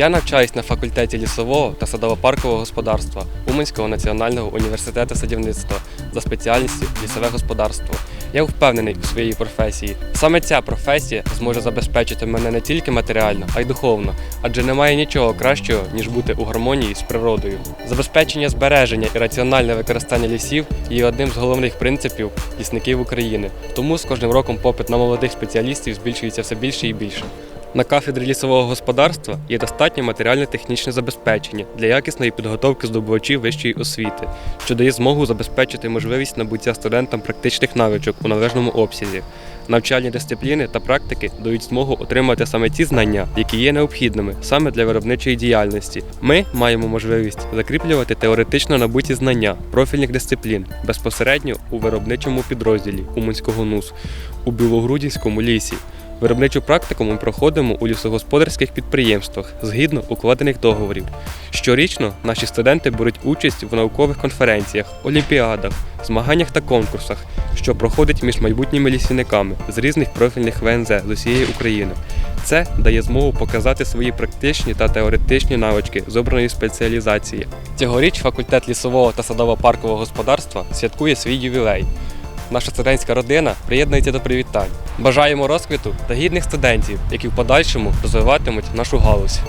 Я навчаюсь на факультеті лісового та садово-паркового господарства Уманського національного університету садівництва за спеціальністю лісове господарство. Я впевнений у своїй професії. Саме ця професія зможе забезпечити мене не тільки матеріально, а й духовно, адже немає нічого кращого, ніж бути у гармонії з природою. Забезпечення збереження і раціональне використання лісів є одним з головних принципів лісників України. Тому з кожним роком попит на молодих спеціалістів збільшується все більше і більше. На кафедрі лісового господарства є достатнє матеріально-технічне забезпечення для якісної підготовки здобувачів вищої освіти, що дає змогу забезпечити можливість набуття студентам практичних навичок у належному обсязі. Навчальні дисципліни та практики дають змогу отримати саме ті знання, які є необхідними саме для виробничої діяльності. Ми маємо можливість закріплювати теоретично набуті знання профільних дисциплін безпосередньо у виробничому підрозділі Уманського НУС у Білогрудівському лісі. Виробничу практику ми проходимо у лісогосподарських підприємствах згідно укладених договорів. Щорічно наші студенти беруть участь в наукових конференціях, олімпіадах, змаганнях та конкурсах, що проходять між майбутніми лісівниками з різних профільних ВНЗ з усієї України. Це дає змогу показати свої практичні та теоретичні навички з обраної спеціалізації. Цьогоріч факультет лісового та садово-паркового господарства святкує свій ювілей. Наша студентська родина приєднується до привітань. Бажаємо розквіту та гідних студентів, які в подальшому розвиватимуть нашу галузь.